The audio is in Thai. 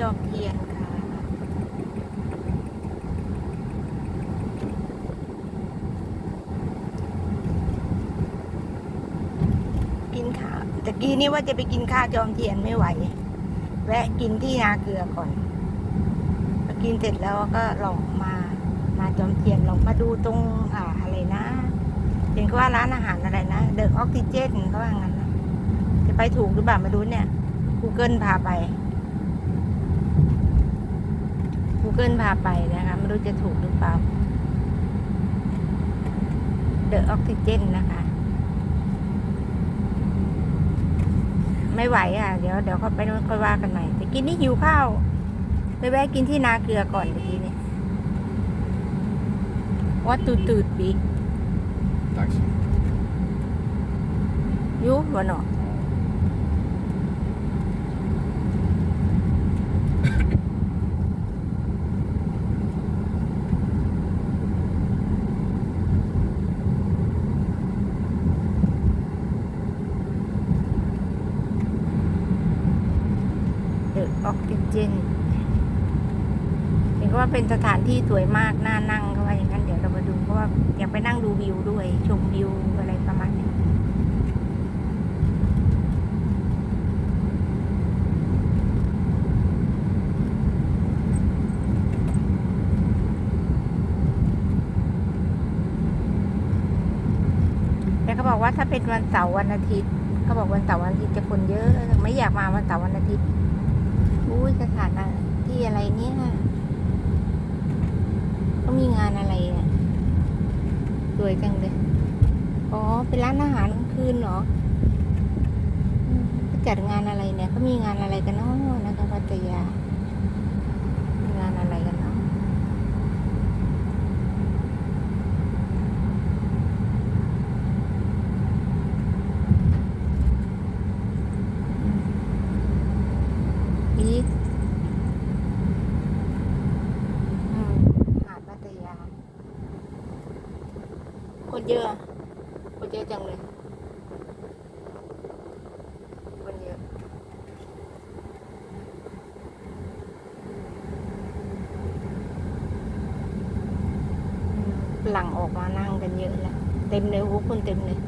จอมเทียนค่ะ กินข้าวตะกี้นี่ว่าจะไปกินข้าวจอมเทียนไม่ไหว แวะกินที่นาเกลือก่อนพอกินเสร็จแล้วก็หลองมา มาจอมเทียนลองมาดูตรงอ่าอะไรนะเห็นเขาว่าร้านอาหารอะไรนะเดอะออกซิเจนเขาว่างั้นจะไปถูกหรือเปล่ามาดูเนี่ย Google พาไป Google พาไปนะคะ ไม่รู้จะถูกหรือเปล่าเดอะออกซิเจนนะคะ ไม่ไหวอะ เดี๋ยวเดี๋ยวเขาไปนู้นค่อยว่ากันใหม่แต่กินนี่หิวข้าวไปแวะกินที่นาเกลือก่อนเมื่อกี้เนี่ยว่าตูดตูดๆปี Taxi. ยุวะเนาะเด อออกซิเจนเห็นว่าเป็นสถานที่สวยมากน่านั่งเขาว่าอย่างนั้นเดี๋ยวเรามาดูเพราะว่าอยากไปนั่งดูวิวด้วย ชมวิวอะไรประมาณนี้แต่เขาบอกว่าถ้าเป็นวันเสาร์วันอาทิตย์เขาบอกวันเสาร์วันอาทิตย์จะคนเยอะ ไม่อยากมาวันเสาร์วันอาทิตย์ อุ้ยสถานะที่อะไรเนี่ยก็มีงานอะไรอะ สวยจังเลย อ๋อ เป็นร้านอาหารกลางคืนเหรออืมเขาจัดงานอะไรเนี่ย ก็มีงานอะไรกันเนาะนะคะพัทยามีงานอะไรกันเนาะ อีกอืมหาดพัทยา คนเยอะคนเยอะจังเลยคนเยอะหลังออกมานั่งกันเยอะแล้วเต็มเลยโอ้คนเต็มเลย